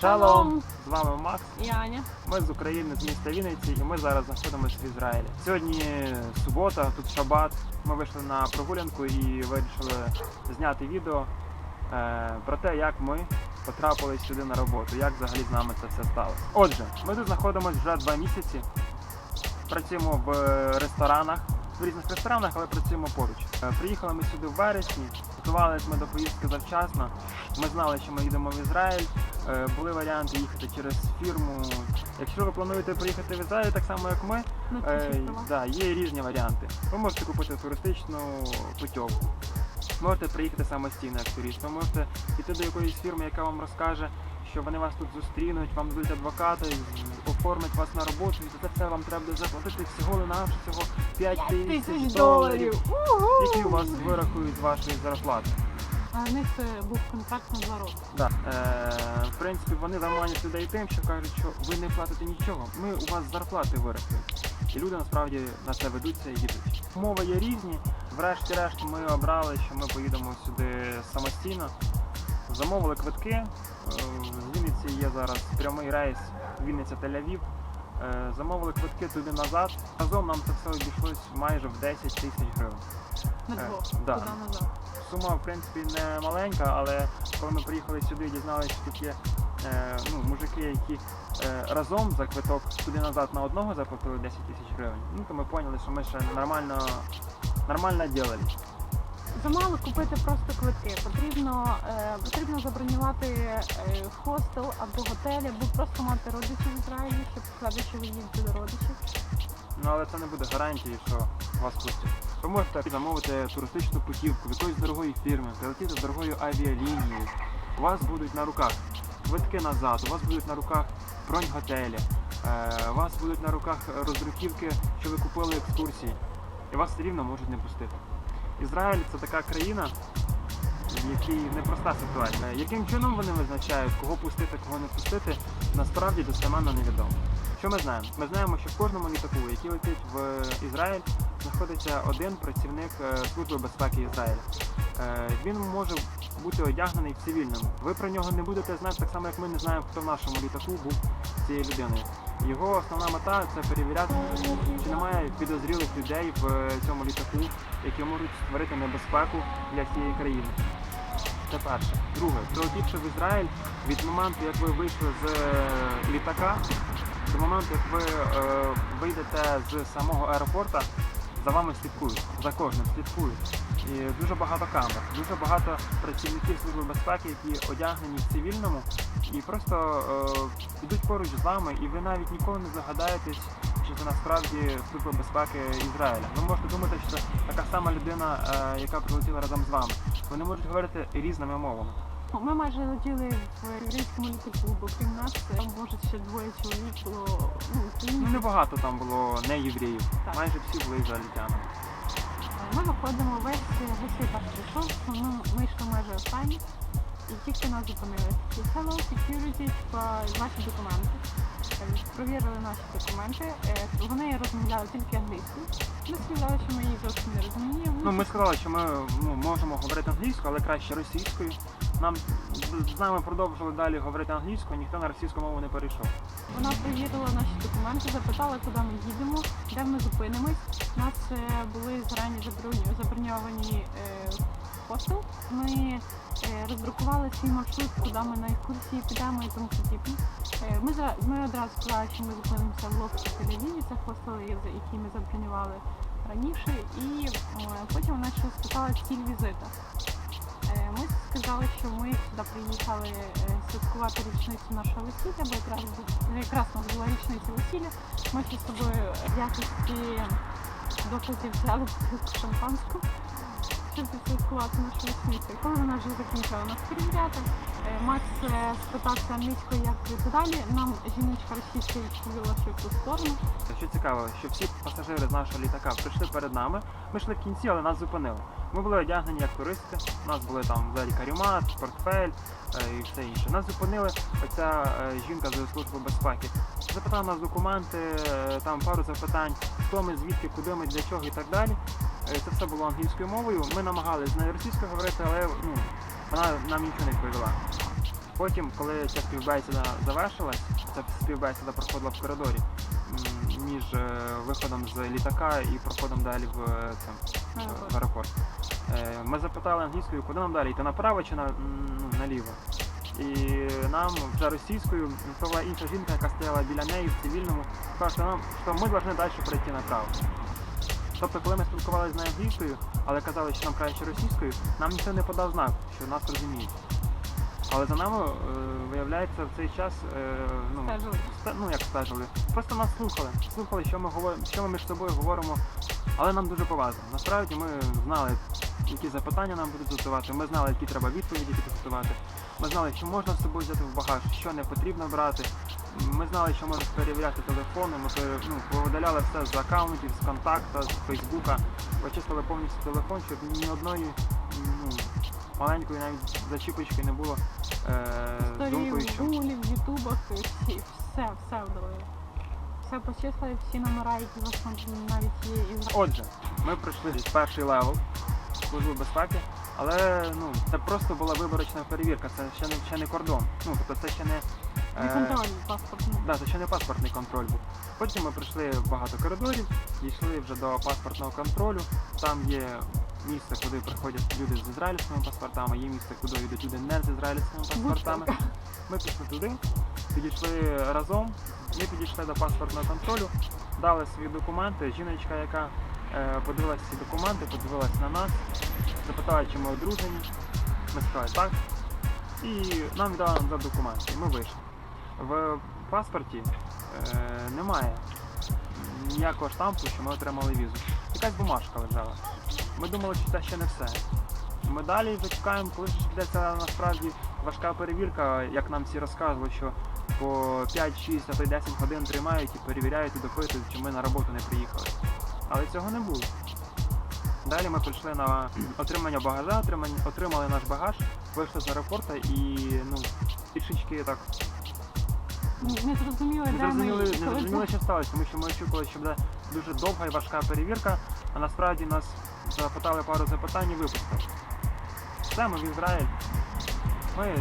Шалом! З вами Макс. І Аня. Ми з України, з міста Вінниці, і ми зараз знаходимося в Ізраїлі. Сьогодні субота, тут шабат. Ми вийшли на прогулянку і вирішили зняти відео е, про те, як ми потрапили сюди на роботу, як взагалі з нами це все сталося. Отже, ми тут знаходимося вже два місяці. Працюємо в ресторанах, в різних ресторанах, але працюємо поруч. Е, Приїхали ми сюди в вересні, готувалися ми до поїздки завчасно. Ми знали, що ми їдемо в Ізраїль. Е, Були варіанти їхати через фірму. Якщо ви плануєте приїхати в Ізраїль, так само як ми, Ну, е, да, є різні варіанти. Ви можете купити туристичну путівку. Можете приїхати самостійно як турист. Ви можете піти до якоїсь фірми, яка вам розкаже, що вони вас тут зустрінуть, вам дадуть адвоката, оформлять вас на роботу, і за це все вам треба заплатити всього на всього 5 П'ять тисяч доларів, які у вас вирахують з вашої зарплати. А в них е, був контракт на два роки. Да. Е, в принципі, вони заманюють людей тим, що кажуть, що ви не платите нічого. Ми у вас зарплати виростуть. І люди насправді на це ведуться і їдуть. Умови є різні. Врешті-решт ми обрали, що ми поїдемо сюди самостійно. Замовили квитки. Е, З Вінниці є зараз прямий рейс Вінниця Тель-Авів. Е, Замовили квитки туди назад. Разом нам це все обійшлось майже в 10 тисяч гривень. На Е, двох. да. Туди назад. Сума, в принципі, не маленька, але коли ми приїхали сюди дізналися, що тут є е, ну, мужики, які е, разом за квиток туди назад на одного заплатили 10 тисяч гривень. Ну то ми поняли, що ми ще нормально, нормально ділили. Замало купити просто квитки. Потрібно, е, потрібно забронювати е, хостел або готель, або просто мати родичів в Ізраїлі, щоб сказати, що ви їдете до родичів. Ну але це не буде гарантії, що вас пустять. Ви можете замовити туристичну путівку в якоїсь дорогої фірми, прилетіти з дорогою авіалінією. У вас будуть на руках квитки назад, у вас будуть на руках бронь готелі, е, у вас будуть на руках роздруківки, що ви купили екскурсії, і вас все рівно можуть не пустити. Ізраїль це така країна, в якій непроста ситуація. Яким чином вони визначають, кого пустити, кого не пустити, насправді достеменно невідомо. Що ми знаємо? Ми знаємо, що в кожному літаку, який летить в Ізраїль, знаходиться один працівник е, Служби безпеки Ізраїля. Е, Він може бути одягнений в цивільному. Ви про нього не будете знати так само, як ми не знаємо, хто в нашому літаку був цією людиною. Його основна мета це перевіряти, чи немає підозрілих людей в е, цьому літаку, які можуть створити небезпеку для цієї країни. Це перше. Друге, прилетівши в Ізраїль, від моменту, як ви вийшли з літака, до моменту, як ви е, вийдете з самого аеропорта, за вами слідкують, за кожним слідкують. І дуже багато камер, дуже багато працівників Служби безпеки, які одягнені в цивільному і просто е, йдуть поруч з вами, і ви навіть ніколи не загадаєтесь, що це насправді Служба безпеки Ізраїля. Ви можете думати, що це така сама людина, е, яка прилетіла разом з вами. Вони можуть говорити різними мовами. Ми майже летіли в єврейському літаку, бо крім нас, е, може ще двоє чоловік було ну, Ну, небагато там було не євреїв. Так. Майже всі були ізраїльтянами. Ми виходимо весь весь літак прийшов, ми, ми йшли майже останні, і тільки нас зупинили. Hello, security, ваші документи. Е, Провірили наші документи. Е, Вони розмовляли тільки англійською. Ми сказали, що ми її зовсім не розуміємо. Ну, ми сказали, що ми ну, можемо говорити англійською, але краще російською. Нам з нами продовжили далі говорити англійською, ніхто на російську мову не перейшов. Вона перевірила наші документи, запитала, куди ми їдемо, де ми зупинимось. У нас е, були зарані заброньовані е, хостел. Ми е, роздрукували свій маршрут, куди ми на екскурсії підемо і тому подібне. Ми, ми одразу сказали, що ми зупинимося в лофті Тель-Авіві, це хостел, який ми забронювали раніше, і потім вона ще спитала ціль візита. Сказали, що ми сюди приїхали е, святкувати річницю нашого весілля, бо якраз, якраз у нас була річниця весілля. Ми ще з собою в якості докладів взяли шампанську, щоб святкувати нашу весілля. Коли вона вже закінчила нас перевіряти, Макс е, спитався англійською, як прийти далі. Нам жіночка російською відповіла, що в ту сторону. Що цікаво, що всі пасажири з нашого літака прийшли перед нами. Ми йшли в кінці, але нас зупинили. Ми були одягнені як туристи. У нас були там взагалі карімат, портфель е, і все інше. Нас зупинили оця е, жінка з служби безпеки. Запитала нас документи, е, там пару запитань, хто ми, звідки, куди ми, для чого і так далі. Е, Це все було англійською мовою. Ми намагалися з нею російською говорити, але ну, вона нам нічого не відповіла. Потім, коли ця співбесіда завершилась, ця співбесіда проходила в коридорі між е, виходом з літака і проходом далі в, е, це, е, в аеропорт. Е, Ми запитали англійською, куди нам далі йти направо чи на, ну, наліво. І нам вже російською відповіла інша жінка, яка стояла біля неї в цивільному, сказала, що нам що ми повинні далі пройти направо. Тобто, коли ми спілкувалися з англійською, але казали, що нам краще російською, нам ніхто не подав знак, що нас розуміють. Але за нами, е, виявляється, в цей час е, ну, Стежили. ста- ну як стежили, просто нас слухали. Слухали, що ми говоримо, що ми між собою говоримо, але нам дуже повезло. Насправді ми знали, які запитання нам будуть задавати, ми знали, які треба відповіді підготувати. Ми знали, що можна з собою взяти в багаж, що не потрібно брати. Ми знали, що можна перевіряти телефони, ми ну, повидаляли все з аккаунтів, з контакта, з Фейсбука, почистили повністю телефон, щоб ні одної ну, маленької навіть зачіпочки не було е, в що в Ютубах, всі, все, все вдали. Все почислили, всі номера, які у вас там навіть є. І... Отже, ми пройшли перший левел служби безпеки, але ну це просто була виборочна перевірка, це ще не ще не кордон. Ну тобто це ще не Не контроль паспортний. да, не паспортний контроль був. Потім ми пройшли багато коридорів, дійшли вже до паспортного контролю. Там є місце, куди приходять люди з ізраїльськими паспортами, є місце, куди йдуть люди не з ізраїльськими паспортами. Ми пішли туди, підійшли разом, ми підійшли до паспортного контролю, дали свої документи. Жіночка, яка е, подивилася ці документи, подивилась на нас, запитала, чи ми одружені. Ми сказали так. І нам віддали назад документи. І ми вийшли. В паспорті е, немає ніякого штампу, що ми отримали візу. Якась бумажка лежала. Ми думали, що це ще не все. Ми далі вже чекаємо, коли ж підеться насправді важка перевірка, як нам всі розказували, що по 5, 6, а то й 10 годин тримають і перевіряють і допитують, чи ми на роботу не приїхали. Але цього не було. Далі ми прийшли на отримання багажа, отримали наш багаж, вийшли з аеропорту і ну, трішечки так Не зрозуміли, не де ми зрозуміли, не зрозуміли, що сталося, тому що ми очікували, що буде дуже довга і важка перевірка, а насправді нас запитали пару запитань і випустили. Все, ми в Ізраїль. Ми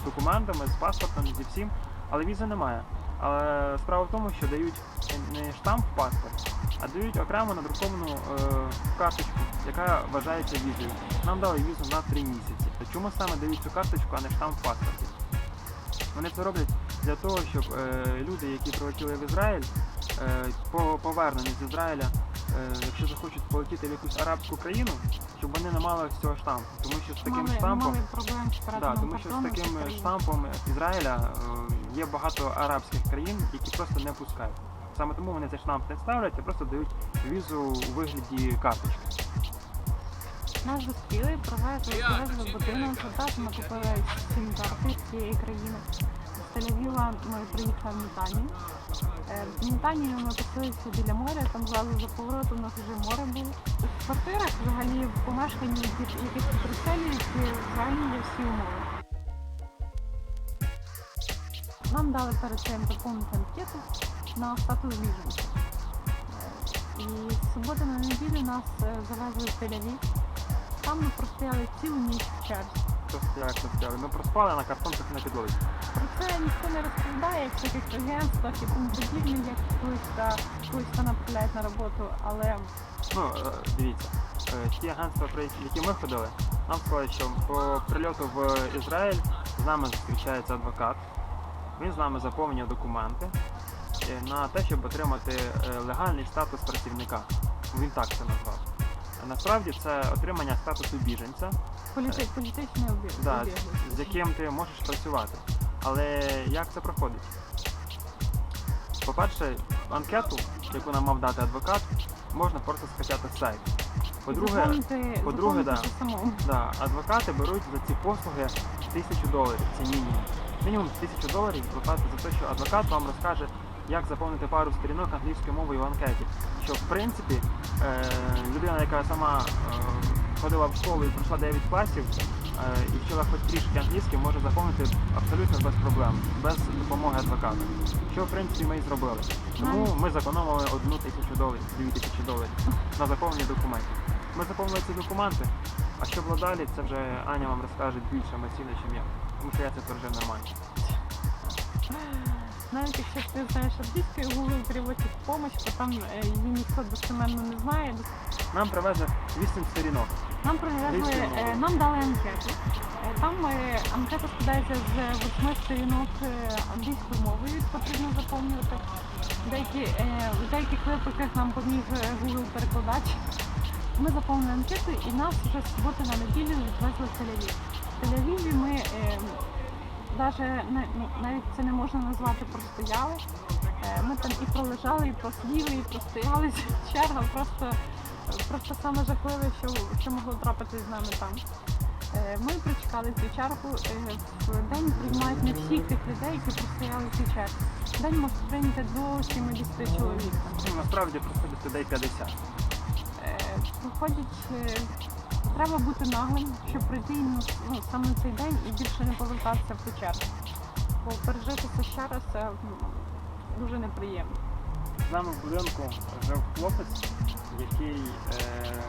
з документами, з паспортом, зі всім, але візи немає. Але справа в тому, що дають не штамп в паспорт, а дають окремо надруковану е, карточку, яка вважається візою. Нам дали візу на три місяці. Чому саме дають цю карточку, а не штамп в паспорті? Вони це роблять для того, щоб е, люди, які прилетіли в Ізраїль, е, по поверненню з Ізраїля, е, якщо захочуть полетіти в якусь арабську країну, щоб вони не мали цього штампу. Тому що з таким мали, штампом, мали проблем з да, тому що з таким штампом Ізраїля е, є багато арабських країн, які просто не пускають. Саме тому вони цей штамп не ставлять, а просто дають візу у вигляді карточки. Нас зустріли, провезли, привезли в будинок, ми купили сім карти з цієї країни. З Тель-Авіва ми приїхали в Нетанію. Е, В Нетанії ми поселилися біля моря, там зразу за поворотом у нас вже море було. В квартирах, взагалі, в помешканні, яких тут взагалі є всі умови. Нам дали перед цим заповнити анкету на статус біженця. Е, І з суботи на неділю нас е, завезли в Тель-Авів. Там ми простояли цілу ніч в черзі. Ми проспали на картонках на підлозі. Про це ніхто не розповідає, в таких агентствах і тому подібне, як хтось та хтось направляють на роботу, але Ну, е, дивіться, е, ті агентства, про які ми ходили, нам сказали, що по прильоту в Ізраїль з нами зустрічається адвокат. Він з нами заповнює документи е, на те, щоб отримати легальний статус працівника. Він так це назвав. Насправді це отримання статусу біженця, політи, політичний обіг. да, з яким ти можеш працювати. Але як це проходить? По-перше, анкету, яку нам мав дати адвокат, можна просто скачати з сайту. По-друге, по-друге, да. Да, адвокати беруть за ці послуги тисячу доларів, це мінімум. Мінімум тисячу доларів платити за те, що адвокат вам розкаже, як заповнити пару сторінок англійською мовою в анкеті. Що в принципі е, людина, яка сама е, ходила в школу і пройшла 9 класів і вчила хоч трішки англійською, може заповнити абсолютно без проблем, без допомоги адвоката. Що в принципі ми і зробили. Тому ми зекономили одну тисячу доларів, дві тисячі доларів на заповнення документів. Ми заповнили ці документи, а що було далі, це вже Аня вам розкаже більш емоційно, ніж я. тому що я це пережив нормально. Навіть якщо ти знаєш англійську і Google переводить допомогу, то там е, її ніхто достеменно не знає. Нам привезли 8 сторінок. Нам Англійською е, нам дали анкету. Е, Там е, анкета складається з восьми сторінок англійською мовою, потрібно заповнювати. Деякі, в деяких випадках нам поміг е, Google перекладач. Ми заповнили анкету і нас вже з суботи на неділю відвезли в Тель-Авів. В Тель-Авіві ми не- ну, навіть це не можна назвати простояли. Ми там і пролежали, і просиділи, і простояли. Черга просто, просто саме жахливе, що, що могло трапитись з нами там. Е, Ми прочекали цю чергу. Е, В день приймають не всіх тих людей, які простояли цю чергу. В день може прийняти до 70 чоловік. Ну, насправді приходить людей 50. Е, Проходять, треба бути наглим, щоб прийти ну, ну, саме цей день і більше не повертатися в ту чергу. Бо пережити це ще раз це дуже неприємно. З нами в будинку жив хлопець, який, е,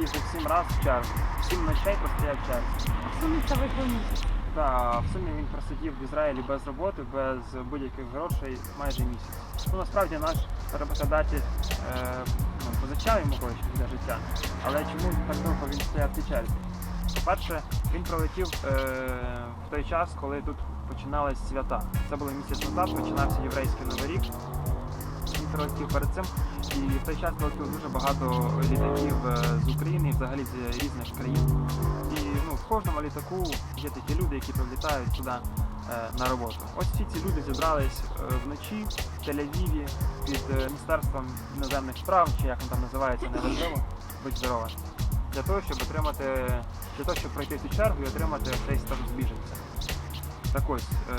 їздив 7 разів в чергу. 7 ночей простояв в черзі. В сумі це вийшло місяць. Та в сумі він просидів в Ізраїлі без роботи, без будь-яких грошей майже місяць. Ну насправді наш роботодатель е, ну, позичав йому гроші для життя. Але чому так довго він стояв в цій черзі? По-перше, він пролетів е, в той час, коли тут починались свята. Це було місяць назад, починався єврейський новий рік. Він прилетів перед цим, і в той час прилетіло дуже багато літаків е, з України і взагалі з різних країн. І ну, в кожному літаку є такі люди, які прилітають сюди е, на роботу. Ось всі ці люди зібрались е, вночі в Тель-Авіві під Міністерством іноземних справ, чи як воно там називається, неважливо, будь здорова, для того, щоб отримати, для того, щоб пройти цю чергу і отримати цей статус біженця. Так ось, е,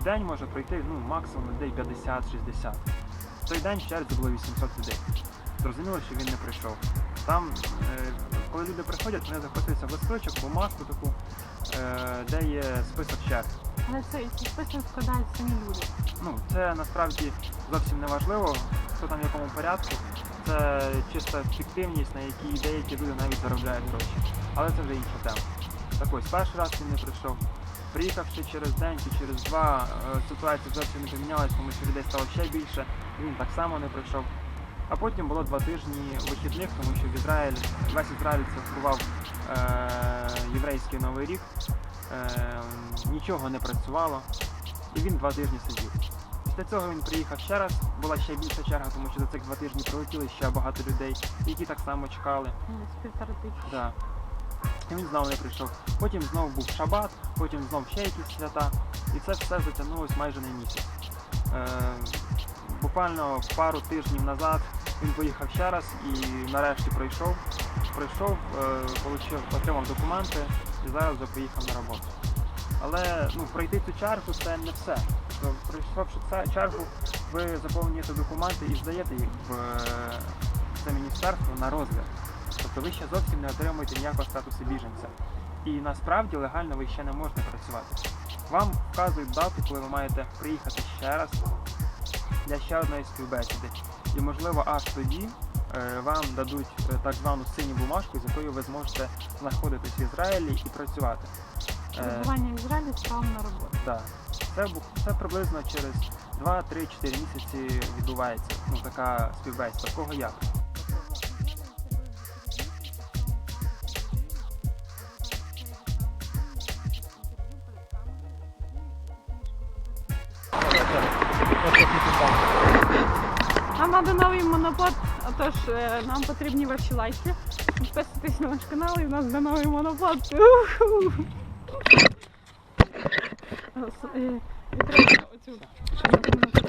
в день може пройти ну, максимум людей 50-60. В той день в черзі було 800 людей. Зрозуміло, що він не прийшов. Там, е, коли люди приходять, вони записуються в листочок, бумажку таку, е, де є список черг. Але це список складають самі люди. Ну, це насправді зовсім не важливо, хто там в якому порядку. Це чиста фіктивність, на якій деякі люди навіть заробляють гроші. Але це вже інша тема. Так ось, перший раз він не прийшов. Приїхавши через день чи через два, е, ситуація зовсім не помінялась, тому що людей стало ще більше, він так само не прийшов. А потім було два тижні вихідних, тому що в Ізраїль, весь Ізраїль святкував е, єврейський новий рік, е, нічого не працювало, і він два тижні сидів. Після цього він приїхав ще раз, була ще більша черга, тому що за цих два тижні прилетіли ще багато людей, які так само чекали. з півтора тисячі. Да. І він знову не прийшов. Потім знову був шабат, потім знов ще якісь свята. І це все затягнулось майже на місяць. Е, буквально пару тижнів назад він поїхав ще раз і нарешті пройшов. Пройшов, е, получив, отримав документи і зараз вже поїхав на роботу. Але ну, пройти цю чергу це не все. Тобто, Пройшовши чергу, ви заповнюєте документи і здаєте їх в е, це міністерство на розгляд. Тобто ви ще зовсім не отримуєте ніякого статусу біженця. І насправді легально ви ще не можете працювати. Вам вказують дату, коли ви маєте приїхати ще раз для ще одної співбесіди. І можливо аж тоді е, вам дадуть е, так звану синю бумажку, з якою ви зможете знаходитись в Ізраїлі і працювати. Е, Перебування в Ізраїлі з правом на роботу. Да. Це, це приблизно через 2-3-4 місяці відбувається ну, така співбесіда. Кого як? Нам новий монопод, отож е, нам потрібні ваші лайки. Підписуйтесь на наш канал і в нас буде новий монопод. Уху! Е, і треба оцю-